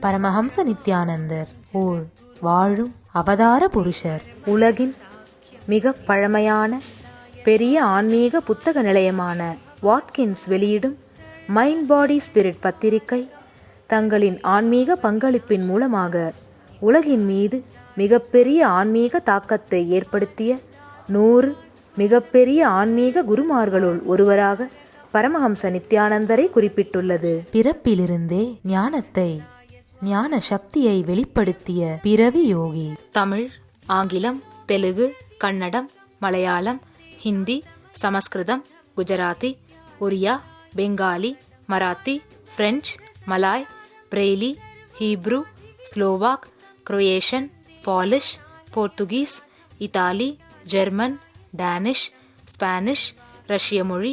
பரமஹம்ச நித்யானந்தர் ஓர் வாழும் அவதார புருஷர். உலகின் மிக பழமையான பெரிய ஆன்மீக புத்தக நிலையமான வாட்கின்ஸ் வெளியிடும் மைண்ட் பாடி ஸ்பிரிட் பத்திரிகை தங்களின் ஆன்மீக பங்களிப்பின் மூலமாக உலகின் மீது மிகப்பெரிய ஆன்மீக தாக்கத்தை ஏற்படுத்திய நூறு மிகப்பெரிய ஆன்மீக குருமார்களுள் ஒருவராக பரமஹம்ச நித்யானந்தரை குறிப்பிட்டுள்ளது. பிறப்பிலிருந்தே ஞானத்தை ஞான சக்தியை வெளிப்படுத்திய பிறவி யோகி. தமிழ் ஆங்கிலம் Telugu Kannada Malayalam Hindi Sanskrit Gujarati Oriya Bengali Marathi French Malay Braille Hebrew Slovak Croatian Polish Portuguese Italy German Danish Spanish ரஷ்ய மொழி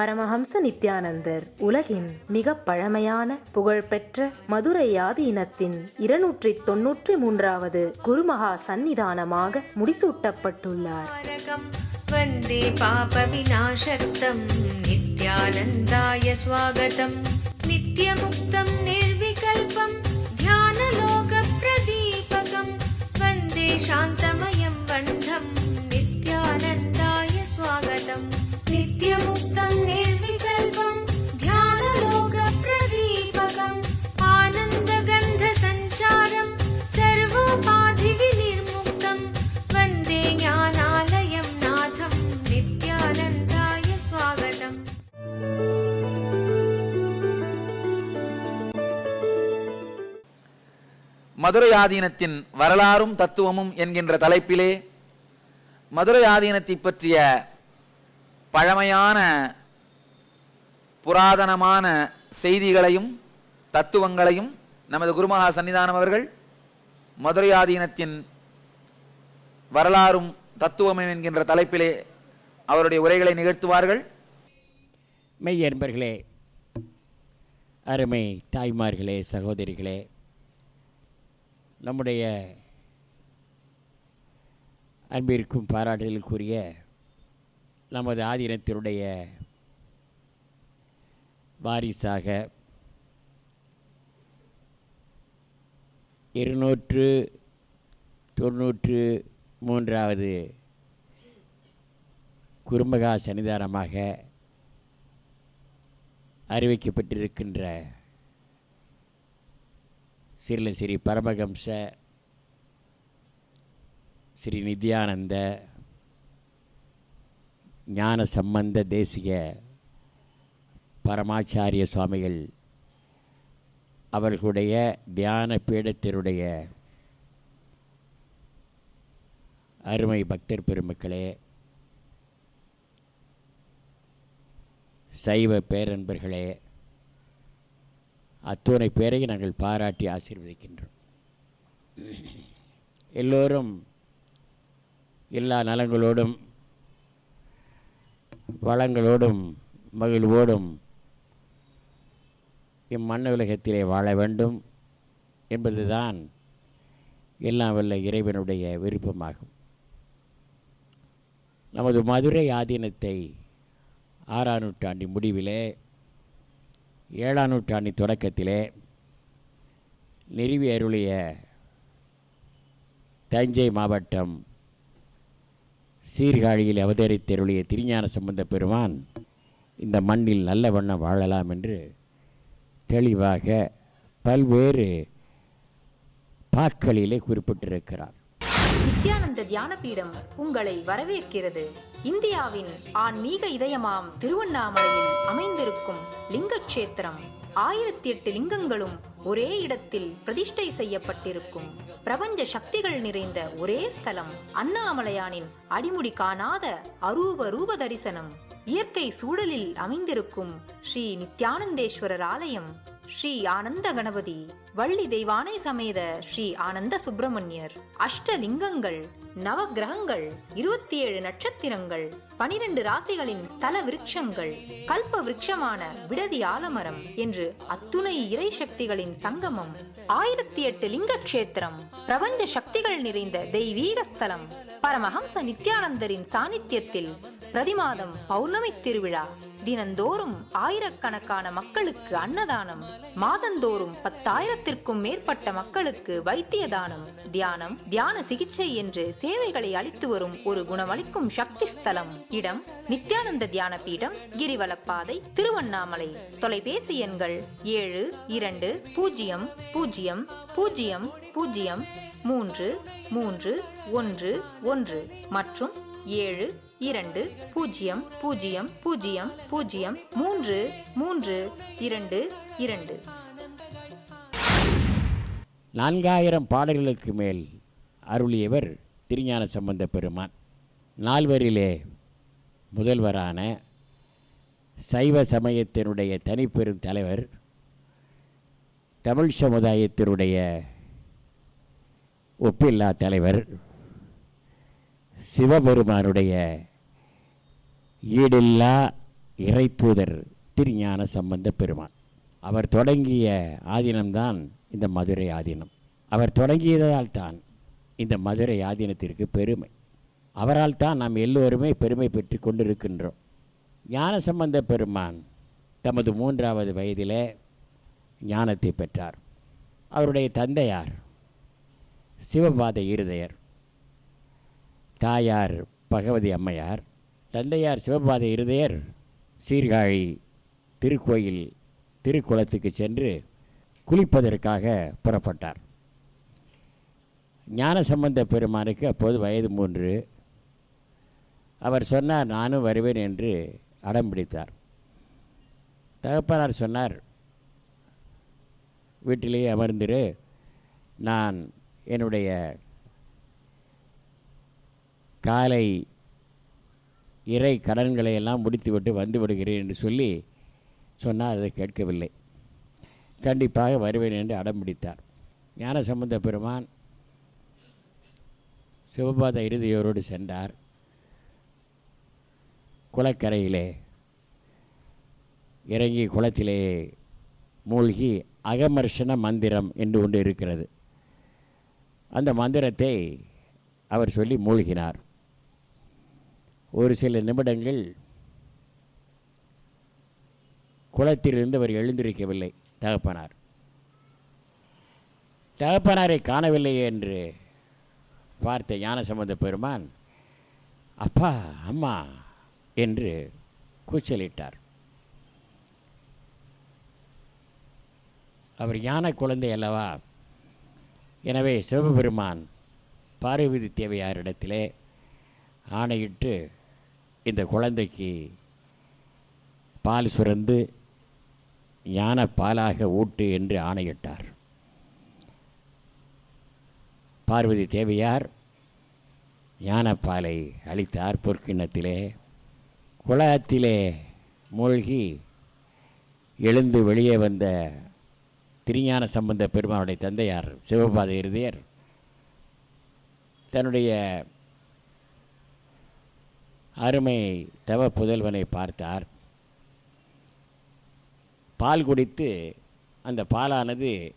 பரமஹம்ச நித்யானந்தர் உலகின் மிக பழமையான புகழ்பெற்ற மதுரையாதி இனத்தின் இருநூற்றி தொன்னூற்றி மூன்றாவது குருமகா சந்நிதானமாக முடிசூட்டப்பட்டுள்ளார். வந்தே பாப விநாசத்தம் நித்யானந்தாய ஸ்வாகதம் நித்யமுக்தம் நிர்விகல்பம் தியானலோக பிரதீபகம். வந்தே சாந்தமயம் வந்தம் நித்யானந்தாய சுவாகதம். नित्यमुक्तम् निर्विकल्पम् ध्यानलोकप्रदीपकम् आनन्दगन्धसञ्चारम् सर्वोपाधिविनिर्मुक्तम् वन्दे ज्ञानालयम् नाथम् नित्यानन्दाय स्वागतम् மதுரை ஆதீனத்தின் வரலாறும் தத்துவமும் என்கின்ற தலைப்பிலே மதுரை ஆதீனத்தை பற்றிய பழமையான புராதனமான செய்திகளையும் தத்துவங்களையும் நமது குருமகா சன்னிதானம் அவர்கள் மதுரையாதீனத்தின் வரலாறும் தத்துவமும் என்கின்ற தலைப்பிலே அவருடைய உரைகளை நிகழ்த்துவார்கள். மெய்யன்பர்களே அருமை தாய்மார்களே சகோதரிகளே நம்முடைய அன்பிற்கும் பாராட்டுதலுக்குரிய நமது ஆதீனத்தினுடைய வாரிசாக இருநூற்று தொண்ணூற்று மூன்றாவது குறும்பகா சன்னிதானமாக அறிவிக்கப்பட்டிருக்கின்ற சிறில ஸ்ரீ பரமஹம்ச ஸ்ரீ நித்யானந்த ஞான சம்பந்த தேசிய பரமாச்சாரிய சுவாமிகள் அவர்களுடைய தியான பீடத்தினுடைய அருமை பக்தர் பெருமக்களே சைவ பேரன்பர்களே அத்துணை பேரையும் நாங்கள் பாராட்டி ஆசீர்வதிக்கின்றோம். எல்லோரும் எல்லா நலங்களோடும் வளங்களோடும் மகிழ்வோடும் இம்மண்ண உலகத்திலே வாழ வேண்டும் என்பதுதான் எல்லாம் வல்ல இறைவனுடைய விருப்பமாகும். நமது மதுரை ஆதீனத்தை ஆறாம் நூற்றாண்டின் முடிவிலே ஏழாம் நூற்றாண்டின் தொடக்கத்திலே நிறுவி அருளிய தஞ்சை மாவட்டம் சீர்காழியில் அவதரித்தருளிய திருஞான சம்பந்த பெருமான் இந்த மண்ணில் நல்ல வண்ணம் வாழலாம் என்று தெளிவாக பல்வேறு பாக்களிலே குறிப்பிட்டிருக்கிறார். நித்யானந்த தியானபீடம் உங்களை வரவேற்கிறது. இந்தியாவின் ஆன்மீக இதயமாம் திருவண்ணாமலையில் அமைந்திருக்கும் லிங்கக்ஷேத்திரம். ஆயிரத்தி எட்டு லிங்கங்களும் ஒரே இடத்தில் பிரதிஷ்டை செய்யப்பட்டிருக்கும். பிரபஞ்ச சக்திகள் நிறைந்த ஒரே ஸ்தலம் அண்ணாமலையானின் அடிமுடி காணாத அரூப ரூப தரிசனம். இயற்கை சூழலில் அமைந்திருக்கும் ஸ்ரீ நித்யானந்தேஸ்வரர் ஆலயம் ஸ்ரீ ஆனந்த கணபதி. வள்ளி தெய்வானை சமேத ஸ்ரீ ஆனந்த சுப்பிரமணியர். அஷ்டலிங்கங்கள் நவ கிரகங்கள் இருபத்தி ஏழு நட்சத்திரங்கள் பனிரெண்டு ராசிகளின் ஸ்தல விருட்சங்கள் கல்ப விருட்சமான விடதி ஆலமரம் என்று அத்துணை இறை சக்திகளின் சங்கமம் ஆயிரத்தி எட்டு லிங்க கஷேத்திரம் பிரபஞ்ச சக்திகள் நிறைந்த தெய்வீக ஸ்தலம் பரமஹம்ச நித்யானந்தரின் சாநித்தியத்தில் பிரதிமாதம் பௌர்ணமி திருவிழா. தினந்தோறும் ஆயிரக்கணக்கான மக்களுக்கு அன்னதானம். மாதந்தோறும் பத்தாயிரத்திற்கும் மேற்பட்ட மக்களுக்கு வைத்திய தானம் தியானம் தியான சிகிச்சை என்று சேவைகளை அளித்து வரும் ஒரு குணமளிக்கும் சக்தி ஸ்தலம். இடம் நித்யானந்த தியான பீடம் கிரிவலப்பாதை திருவண்ணாமலை. தொலைபேசி எண்கள் ஏழு இரண்டு பூஜ்ஜியம் பூஜ்ஜியம் பூஜ்ஜியம் பூஜ்ஜியம் மூன்று மூன்று ஒன்று ஒன்று மற்றும் ஏழு இரண்டு பூஜ்ஜியம் பூஜ்ஜியம் பூஜ்ஜியம் பூஜ்ஜியம் மூன்று மூன்று இரண்டு இரண்டு. நான்காயிரம் பாடல்களுக்கு மேல் அருளியவர் திருஞான சம்பந்த பெருமான். நால்வரிலே முதல்வரான சைவ சமயத்தினுடைய தனிப்பெரும் தலைவர் தமிழ் சமுதாயத்தினுடைய ஒப்பில்லா தலைவர் சிவபெருமானுடைய ஈடில்லா இறைத்தூதர் திருஞான சம்பந்த பெருமான். அவர் தொடங்கிய ஆதீனம்தான் இந்த மதுரை ஆதீனம். அவர் தொடங்கியதால் தான் இந்த மதுரை ஆதீனத்திற்கு பெருமை. அவரால் தான் நாம் எல்லோருமே பெருமை பெற்று கொண்டிருக்கின்றோம். ஞான சம்பந்த பெருமான் தமது மூன்றாவது வயதிலே ஞானத்தை பெற்றார். அவருடைய தந்தையார் சிவபாத இருதயர் தாயார் பகவதி அம்மையார் தந்தையார் சிவபாத இருதயர் சீர்காழி திருக்கோயில் திருக்குளத்துக்கு சென்று குளிப்பதற்காக புறப்பட்டார். ஞான சம்பந்த பெருமானுக்கு அப்போது வயது மூன்று. அவர் சொன்னார் நானும் வருவேன் என்று அடம் பிடித்தார். தகப்பனார் சொன்னார் வீட்டிலேயே அமர்ந்திரு. நான் என்னுடைய காலை இறை கடன்களை எல்லாம் முடித்துவிட்டு வந்து விடுகிறேன் என்று சொல்லி சொன்னால் அதை கேட்கவில்லை. கண்டிப்பாக வருவேன் என்று அடம்பிடித்தார் ஞான சம்பந்த பெருமான் சிவபாத இறுதியோரோடு சென்றார். குளக்கரையிலே இறங்கி குளத்திலே மூழ்கி அகமர்ஷன மந்திரம் என்று ஒன்று இருக்கிறது. அந்த மந்திரத்தை அவர் சொல்லி மூழ்கினார். ஒரு சில நிமிடங்கள் குளத்திலிருந்து அவர் எழுந்திருக்கவில்லை. தகப்பனார். தகப்பனாரை காணவில்லையே என்று பார்த்த ஞானசம்பந்த பெருமான் அப்பா அம்மா என்று கூச்சலிட்டார். அவர் ஞான குழந்தை அல்லவா? எனவே சிவபெருமான் பார்வதி தேவையாரிடத்திலே ஆணையிட்டு இந்த குழந்தைக்கு பால் சுரந்து ஞான பாலாக ஊட்டு என்று ஆணையிட்டார். பார்வதி தேவியார் ஞானப்பாலை அளித்தார். பொற்கிண்ணத்திலே குளத்திலே மூழ்கி எழுந்து வெளியே வந்த திருஞான சம்பந்த பெருமானுடைய தந்தையார் சிவபாத இருதயர் தன்னுடைய அருமை தவ புதல்வனை பார்த்தார். பால் குடித்து அந்த பாலானது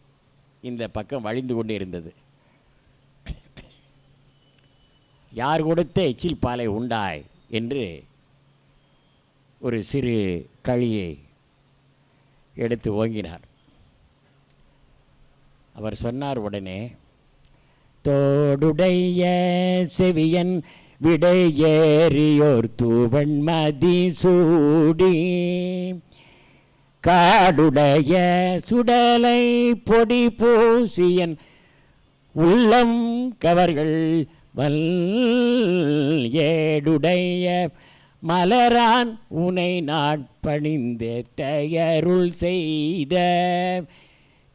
இந்த பக்கம் வழிந்து கொண்டு இருந்தது. யார் கொடுத்த எச்சில் பாலை உண்டாய்? என்று ஒரு சிறு கழியை எடுத்து ஓங்கினார். அவர் சொன்னார் உடனே தோடுடைய செவியன் விடை ஏறியோர் தூவன் மதி சூடி. காடுடைய சுடலை பொடி பூசியன் உள்ளம் கவர்கள் வல் ஏடுடைய மலரான் உனை நாட்பணிந்து தயருள் செய்த.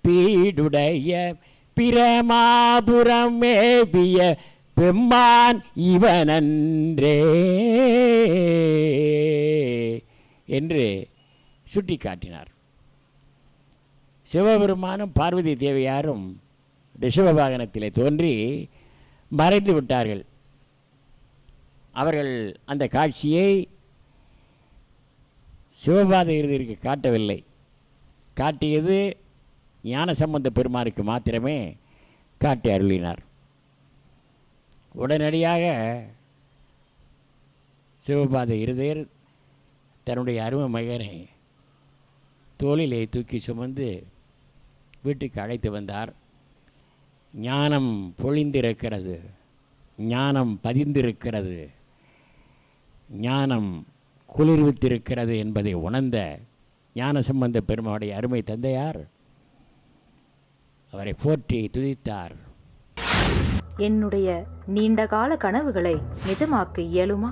பீடுடைய பிரமாபுரம் மேபிய பெம்மான் இவனன்றே என்று சுட்டி காட்டினார் சிவபெருமானும் பார்வதி தேவியாரும் ரிஷபவாகனத்தில் தோன்றி மறைந்து விட்டார்கள். அவர்கள் அந்த காட்சியை சிவபாத இறுதிக்கு காட்டவில்லை. காட்டியது ஞானசம்பந்த பெருமானுக்கு மாத்திரமே காட்டி அருளினார். உடனடியாக சிவபாத இருதயர் தன்னுடைய அருமை மகனை தோளிலே தூக்கி சுமந்து வீட்டுக்கு அழைத்து வந்தார். ஞானம் பொழிந்திருக்கிறது. ஞானம் பதிந்திருக்கிறது. ஞானம் குளிர்வித்திருக்கிறது என்பதை உணர்ந்த ஞான சம்பந்த பெருமாவுடைய அருமை தந்தையார் அவரை போற்றி துதித்தார். என்னுடைய நீண்டகால கனவுகளை நிஜமாக்க இயலுமா?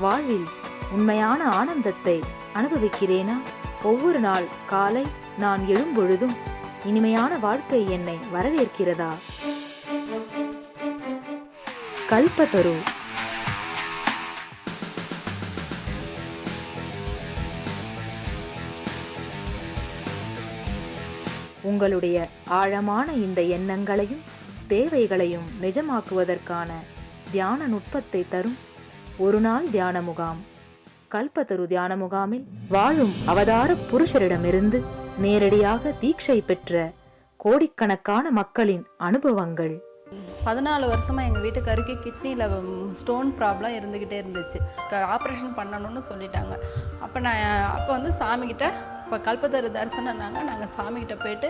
வாழ்வில் உண்மையான ஆனந்தத்தை அனுபவிக்கிறேனா? ஒவ்வொரு நாள் காலை நான் எழும்பொழுதும் இனிமையான வாழ்க்கை என்னை வரவேற்கிறதா? கல்பத்தரு உங்களுடைய ஆழமான இந்த எண்ணங்களையும் தேவைகளையும் நிஜமாக்குவதற்கான தியான நுட்பத்தை தரும் ஒரு நாள் தியான முகாம். கல்பத்தரு தியான முகாமில் வாழும் அவதார புருஷரிடமிருந்து நேரடியாக தீட்சை பெற்ற கோடிக்கணக்கான மக்களின் அனுபவங்கள். பதினாலு வருஷமா எங்கள் வீட்டுக்காருக்கு கிட்னியில் ஸ்டோன் ப்ராப்ளம் இருந்துக்கிட்டே இருந்துச்சு. ஆப்ரேஷன் பண்ணணும்னு சொல்லிட்டாங்க. அப்போ நான் அப்போ வந்து சாமிக்கிட்ட இப்போ கல்பத்தரு தரிசனம்னாங்க நாங்கள் சாமிக்கிட்ட போயிட்டு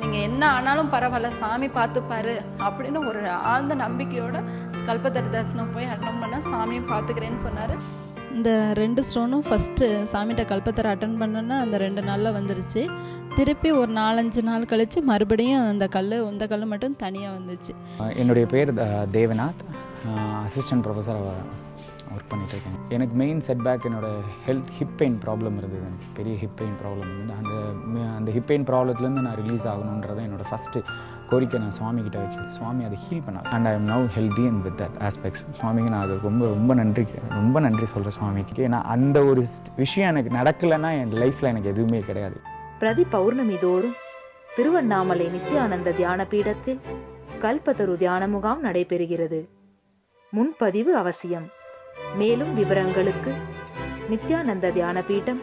நீங்கள் என்ன ஆனாலும் பரவாயில்ல சாமி பார்த்துப்பாரு அப்படின்னு ஒரு ஆழ்ந்த நம்பிக்கையோட கல்பத்தரு தரிசனம் போய் அட்டன் பண்ண சாமியும் பார்த்துக்கிறேன்னு சொன்னார். இந்த ரெண்டு ஸ்டோனும் ஃபஸ்ட்டு சாமிகிட்ட கல்பத்தரை அட்டன் பண்ணோன்னா அந்த ரெண்டு நாளில் வந்துருச்சு. திருப்பி ஒரு நாலஞ்சு நாள் கழித்து மறுபடியும் அந்த கல் இந்த கல் மட்டும் தனியாக வந்துச்சு. என்னுடைய பேர் தேவநாத். அசிஸ்டன்ட் ப்ரொஃபஸர் ஒர்க் பண்ணிகிட்ருக்கேன் இருக்கேன் எனக்கு மெயின் செட்பேக் என்னோட ஹெல்த் ஹிப் பெயின் ப்ராப்ளம் இருந்தது. எனக்கு பெரிய ஹிப் பெயின் ப்ராப்ளம் இருந்தது அந்த அந்த ஹிப் பெயின் ப்ராப்ளத்துலேருந்து நான் ரிலீஸ் ஆகணுன்றதை என்னோட ஃபஸ்ட்டு கோரிக்கை நான் சுவாமி கிட்ட வச்சு சுவாமி அதை ஹீல் பண்ணார். And I am now healthy and with that aspects சுவாமிக்கு நான் அது ரொம்ப ரொம்ப நன்றி ரொம்ப நன்றி சொல்கிறேன் சுவாமிக்கு. ஏன்னா அந்த ஒரு விஷயம் எனக்கு நடக்கலைன்னா என் லைஃப்பில் எனக்கு எதுவுமே கிடையாது. பிரதி பௌர்ணமி தோறும் திருவண்ணாமலை நித்யானந்த தியான பீடத்தில் கல்பதரு தியான முகாம் நடைபெறுகிறது. முன்பதிவு அவசியம். மேலும் விவரங்களுக்கு நித்யானந்த தியான பீடம்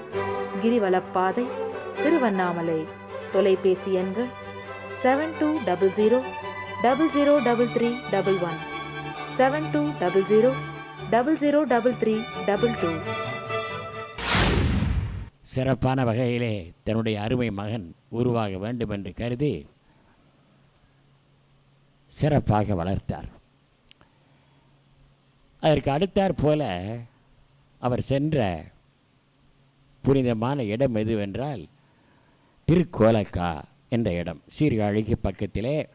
கிரிவலப்பாதை திருவண்ணாமலை. தொலைபேசி எண்கள் seven two double zero double zero double three double one seven two double zero double zero double three double two சிறப்பான வகையிலே தன்னுடைய அருமை மகன் உருவாக வேண்டும் என்று கருதி சிறப்பாக வளர்த்தார். அதற்கு அடுத்தாற் போல அவர் சென்ற புனிதமான இடம் எதுவென்றால் திருக்கோலக்கா என்ற இடம். சீர்காழிக்கு பக்கத்திலே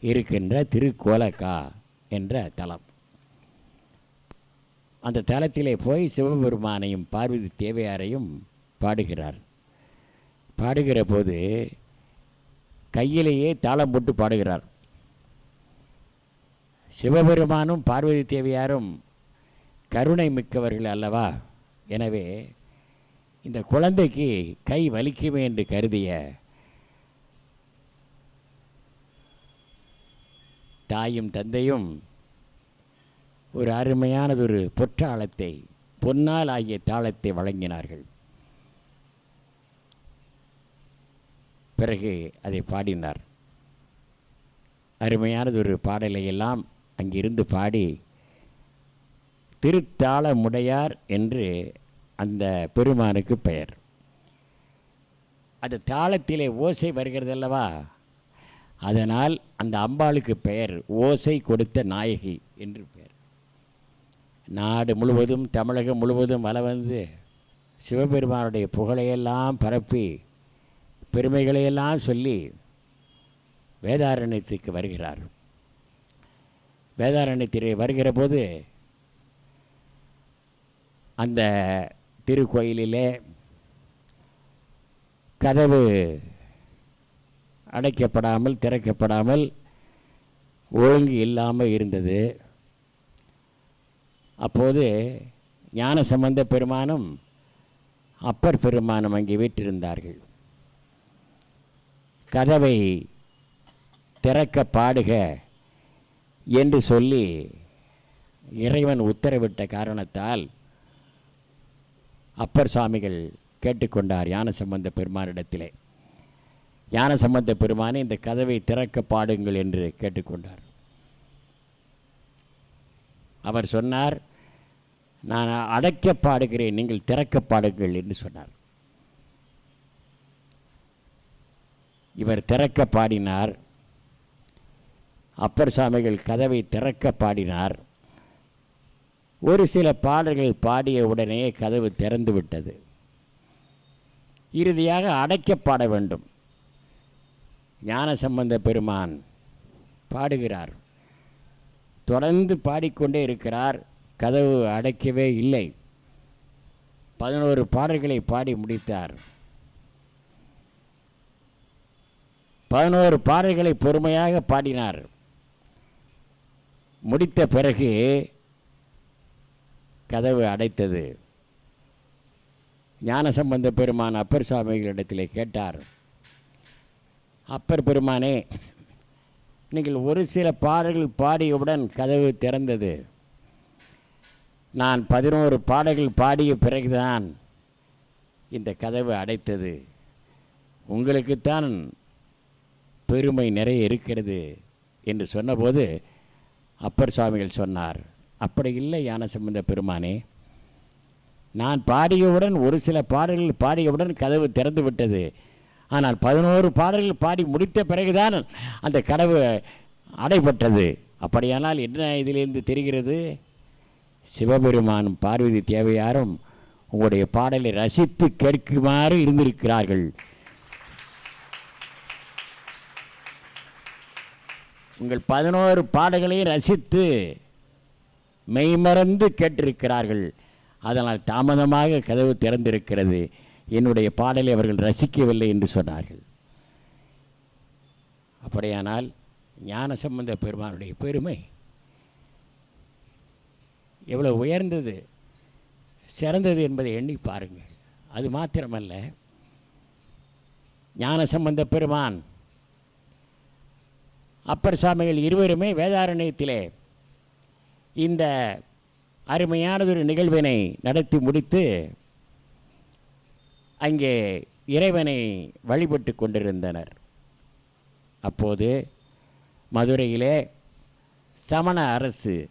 இருக்கின்ற திருக்கோலக்கா என்ற தலம். அந்த தலத்திலே போய் சிவபெருமானையும் பார்வதி தேவையாரையும் பாடுகிறார். பாடுகிற போது கையிலேயே தாளம் போட்டு பாடுகிறார். சிவபெருமானும் பார்வதி தேவியாரும் கருணை மிக்கவர்கள் அல்லவா? எனவே இந்த குழந்தைக்கு கை வலிக்குமே என்று கருதிய தாயும் தந்தையும் ஒரு அருமையானதொரு பொற்றாளத்தை பொன்னால் ஆகிய தாளத்தை வழங்கினார்கள். பிறகு அதை பாடினார். அருமையானதொரு பாடலை எல்லாம் அங்கிருந்து பாடி திருத்தாளமுடையார் என்று அந்த பெருமானுக்கு பெயர். அந்த தாளத்திலே ஓசை வருகிறதல்லவா? அதனால் அந்த அம்பாளுக்கு பெயர் ஓசை கொடுத்த நாயகி என்று பெயர். நாடு முழுவதும் தமிழகம் முழுவதும் வல வந்து சிவபெருமானுடைய புகழையெல்லாம் பரப்பி பெருமைகளையெல்லாம் சொல்லி வேதாரண்யத்துக்கு வருகிறார் வேதாரண்யத்திலே வருகிற போது அந்த திருக்கோயிலிலே கதவு அடைக்கப்படாமல் திறக்கப்படாமல் ஒழுங்கு இல்லாமல் இருந்தது. அப்போது ஞான சம்பந்த பெருமானும் அப்பர் பெருமானும் அங்கே வீட்டிருந்தார்கள் கதவை திறக்க பாடுக என்று சொல்லி இறைவன் உத்தரவிட்ட காரணத்தால் அப்பர் சுவாமிகள் கேட்டுக்கொண்டார் யான சம்பந்த பெருமானிடத்திலே. யான சம்பந்த பெருமானே இந்த கதவை திறக்க பாடுங்கள் என்று கேட்டுக்கொண்டார். அவர் சொன்னார் நான் அடைக்க பாடுகிறேன் நீங்கள் திறக்க பாடுங்கள் என்று சொன்னார். இவர் திறக்க பாடினார். அப்பர் சாமிகள் கதவை திறக்க பாடினார். ஒரு சில பாடல்கள் பாடிய உடனே கதவு திறந்து விட்டது. இறுதியாக அடைக்க பாட வேண்டும். ஞான சம்பந்த பெருமான் பாடுகிறார். தொடர்ந்து பாடிக்கொண்டே இருக்கிறார். கதவு அடைக்கவே இல்லை. பதினோரு பாடல்களை பாடி முடித்தார். பதினோரு பாடல்களை பொறுமையாக பாடினார். முடித்த பிறகு கதவு அடைத்தது. ஞானசம்பந்த பெருமான் அப்பர் சுவாமிகளிடத்தில் கேட்டார் அப்பர் பெருமானே நீங்கள் ஒரு சில பாடல்கள் பாடியவுடன் கதவு திறந்தது. நான் பதினோரு பாடல்கள் பாடிய பிறகுதான் இந்த கதவு அடைத்தது. உங்களுக்குத்தான் பெருமை நிறைய இருக்கிறது என்று சொன்னபோது அப்பர் சுவாமிகள் சொன்னார் அப்படி இல்லை ஞானசம்பந்த பெருமானே. நான் பாடியவுடன் ஒரு சில பாடல்கள் பாடியவுடன் கதவு திறந்து விட்டது. ஆனால் பதினோரு பாடல்கள் பாடி முடித்த பிறகுதான் அந்த கதவு அடைபட்டது. அப்படியானால் என்ன இதிலிருந்து தெரிகிறது? சிவபெருமானும் பார்வதி தேவையாரும் உங்களுடைய பாடலை ரசித்து கேட்குமாறு இருந்திருக்கிறார்கள். உங்கள் பதினோரு பாடல்களையும் ரசித்து மெய்மறந்து கேட்டிருக்கிறார்கள். அதனால் தாமதமாக கதவு திறந்திருக்கிறது. என்னுடைய பாடலை அவர்கள் ரசிக்கவில்லை என்று சொன்னார்கள். அப்படியானால் ஞான சம்பந்த பெருமானுடைய பெருமை எவ்வளோ உயர்ந்தது சிறந்தது என்பதை எண்ணி பாருங்கள். அது மாத்திரமல்ல ஞான சம்பந்த பெருமான் அப்பர் சுவாமிகள் இருவருமே வேதாரண்யத்திலே இந்த அருமையானதொரு நிகழ்வினை நடத்தி முடித்து அங்கே இறைவனை வழிபட்டு கொண்டிருந்தனர். அப்போது மதுரையிலே சமண அரசு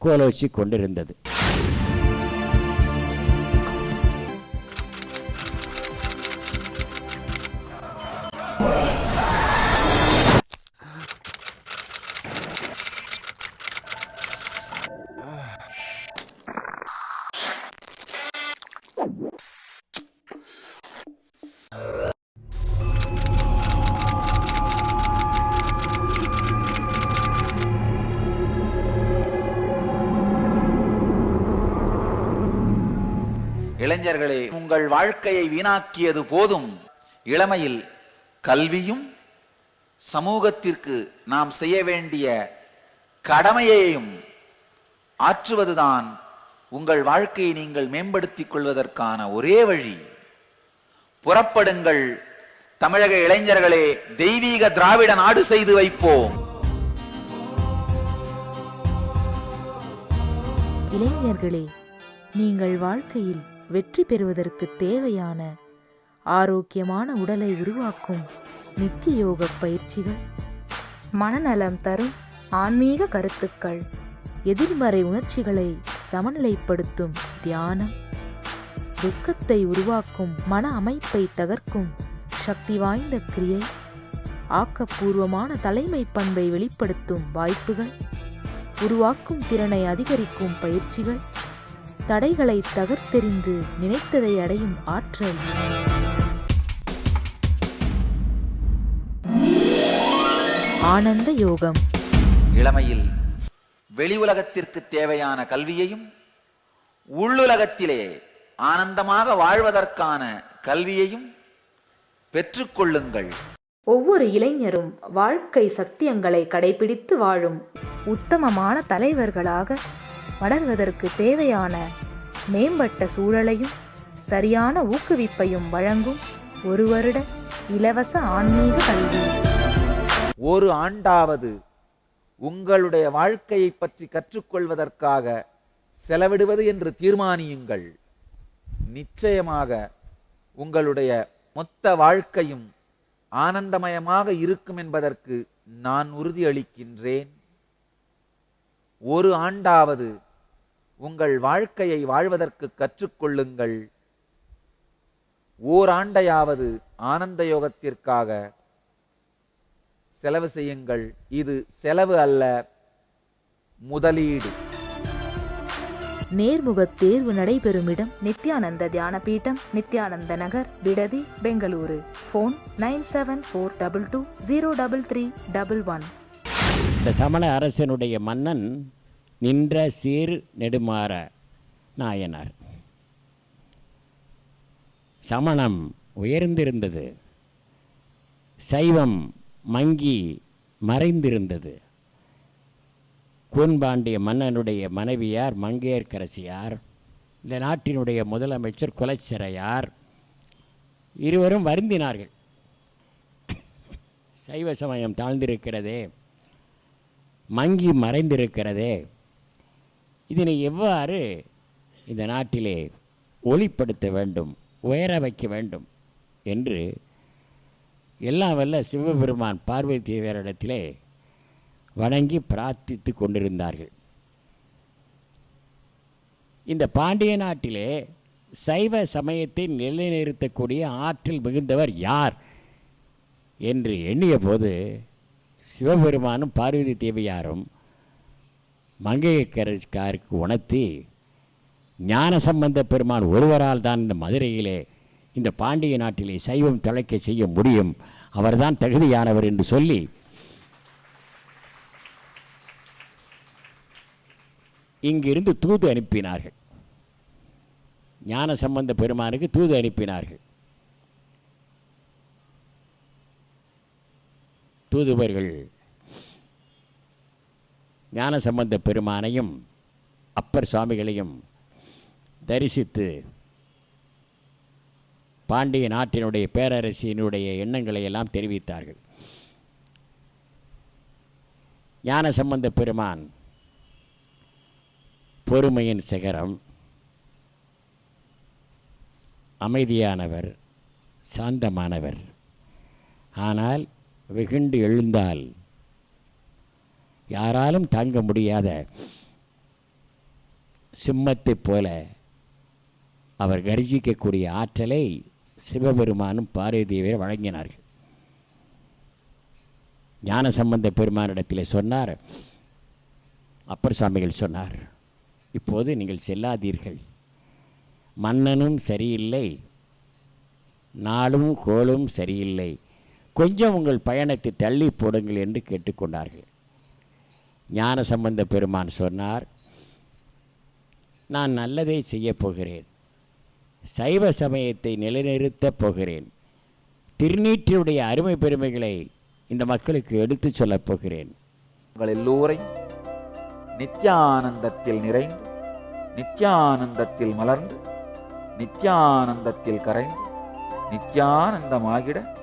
கோலோச்சி கொண்டிருந்தது. இளைஞர்களே உங்கள் வாழ்க்கையை வீணாக்கியது போதும். இளமையில் கல்வியும் சமூகத்திற்கு நாம் செய்ய வேண்டிய கடமையையும் ஆற்றுவதுதான் உங்கள் வாழ்க்கையை நீங்கள் மேம்படுத்திக் கொள்வதற்கான ஒரே வழி. புறப்படுங்கள். தமிழக இளைஞர்களே தெய்வீக திராவிட நாடு செய்து வைப்போம். இளைஞர்களே நீங்கள் வாழ்க்கையில் வெற்றி பெறுவதற்கு தேவையான ஆரோக்கியமான உடலை உருவாக்கும் நித்திய யோக பயிற்சிகள். மனநலம் தரும் ஆன்மீக கருத்துக்கள். எதிர்மறை உணர்ச்சிகளை சமநிலைப்படுத்தும் தியானம். துக்கத்தை உருவாக்கும் மன அமைப்பை தகர்க்கும் சக்தி வாய்ந்த கிரியை. ஆக்கப்பூர்வமான தலைமை பண்பை வெளிப்படுத்தும் வாய்ப்புகள். உருவாக்கும் திறனை அதிகரிக்கும் பயிற்சிகள். தடைகளை தகர்த்தெறிந்து நினைத்ததை அடையும் ஆற்றல். ஆனந்த யோகம். இளமையில் வெளி உலகத்திற்கு தேவையான கல்வியையும் உள்ளுலகத்திலே ஆனந்தமாக வாழ்வதற்கான கல்வியையும் பெற்றுக்கொள்ளுங்கள் ஒவ்வொரு இளைஞரும் வாழ்க்கை சத்தியங்களை கடைபிடித்து வாழும் உத்தமமான தலைவர்களாக வளர்வதற்கு தேவையான மேம்பட்ட சூழலையும் சரியான ஊக்குவிப்பையும் வழங்கும் ஒரு வருட இலவச ஆன்மீக கல்வி. ஒரு ஆண்டாவது உங்களுடைய வாழ்க்கையை பற்றி கற்றுக்கொள்வதற்காக செலவிடுவது என்று தீர்மானியுங்கள். நிச்சயமாக உங்களுடைய மொத்த வாழ்க்கையும் ஆனந்தமயமாக இருக்கும் என்பதற்கு நான் உறுதியளிக்கின்றேன். ஒரு ஆண்டாவது உங்கள் வாழ்க்கையை வாழ்வதற்கு கற்றுக்கொள்ளுங்கள். ஓராண்டையாவது ஆனந்த யோகத்திற்காக செலவு செய்யுங்கள். இது செலவு அல்ல முதலீடு. நேர்முகத் தேர்வு நடைபெறும் இடம் Nithyananda Dhyana Peetam Nithyananda Nagar Bidadi Bengaluru. Phone nine seven four double two zero double three double one. இந்த சமண அரசனுடைய மன்னன் நின்ற சீர் நெடுமாற நாயனார். சமணம் உயர்ந்திருந்தது. சைவம் மங்கி மறைந்திருந்தது. கூன்பாண்டிய மன்னனுடைய மனைவியார் மங்கையர்க்கரசியார் இந்த நாட்டினுடைய முதலமைச்சர் குலச்சிறையார் இருவரும் வருந்தினார்கள். சைவ சமயம் தாழ்ந்திருக்கிறதே. மங்கி மறைந்திருக்கிறதே. இதனை எவ்வாறு இந்த நாட்டிலே ஒளிப்படுத்த வேண்டும் உயர வைக்க வேண்டும் என்று எல்லாம் வல்ல சிவபெருமான் பார்வதி தேவியரிடத்திலே வணங்கி பிரார்த்தித்து கொண்டிருந்தார்கள். இந்த பாண்டிய நாட்டிலே சைவ சமயத்தை நிலைநிறுத்தக்கூடிய ஆற்றல் மிகுந்தவர் யார் என்று எண்ணிய போது சிவபெருமானும் பார்வதி தேவியாரும் மங்கையக்கரசிக்காருக்கு உணர்த்தி ஞான சம்பந்த பெருமான் ஒருவரால் தான் இந்த மதுரையிலே இந்த பாண்டிய நாட்டிலே சைவம் தலைக்க செய்ய முடியும். அவர்தான் தகுதியானவர் என்று சொல்லி இங்கிருந்து தூது அனுப்பினார்கள். ஞான சம்பந்த பெருமானுக்கு தூது அனுப்பினார்கள். தூதுவர்கள் ஞான சம்பந்த பெருமானையும் அப்பர் சுவாமிகளையும் தரிசித்து பாண்டிய நாட்டினுடைய பேரரசியினுடைய எண்ணங்களை எல்லாம் தெரிவித்தார்கள். ஞான சம்பந்த பெருமான் பொறுமையின் சிகரம் அமைதியானவர் சாந்தமானவர். ஆனால் வெகுண்டு எழுந்தால் யாராலும் தாங்க முடியாத சிம்மத்தைப் போல அவர் கர்ஜிக்கக்கூடிய ஆற்றலை சிவபெருமானும் பார்வதியவே வழங்கினார்கள். ஞான சம்பந்த பெருமானிடத்தில் சொன்னார் அப்பர் சுவாமிகள் சொன்னார் இப்போது நீங்கள் செல்லாதீர்கள். மன்னனும் சரியில்லை நாளும் கோளும் சரியில்லை. கொஞ்சம் உங்கள் பயணத்தை தள்ளி போடுங்கள் என்று கேட்டுக்கொண்டார்கள். ஞான சம்பந்த பெருமான் சொன்னார் நான் நல்லதை செய்யப் போகிறேன். சைவ சமயத்தை நிலைநிறுத்தப் போகிறேன். திருநீற்றினுடைய அருமை பெருமைகளை இந்த மக்களுக்கு எடுத்துச் சொல்லப் போகிறேன். உங்கள் எல்லோரையும் நித்யானந்தத்தில் நிறைந்து நித்யானந்தத்தில் மலர்ந்து நித்யானந்தத்தில் கரைந்து நித்யானந்தமாகிட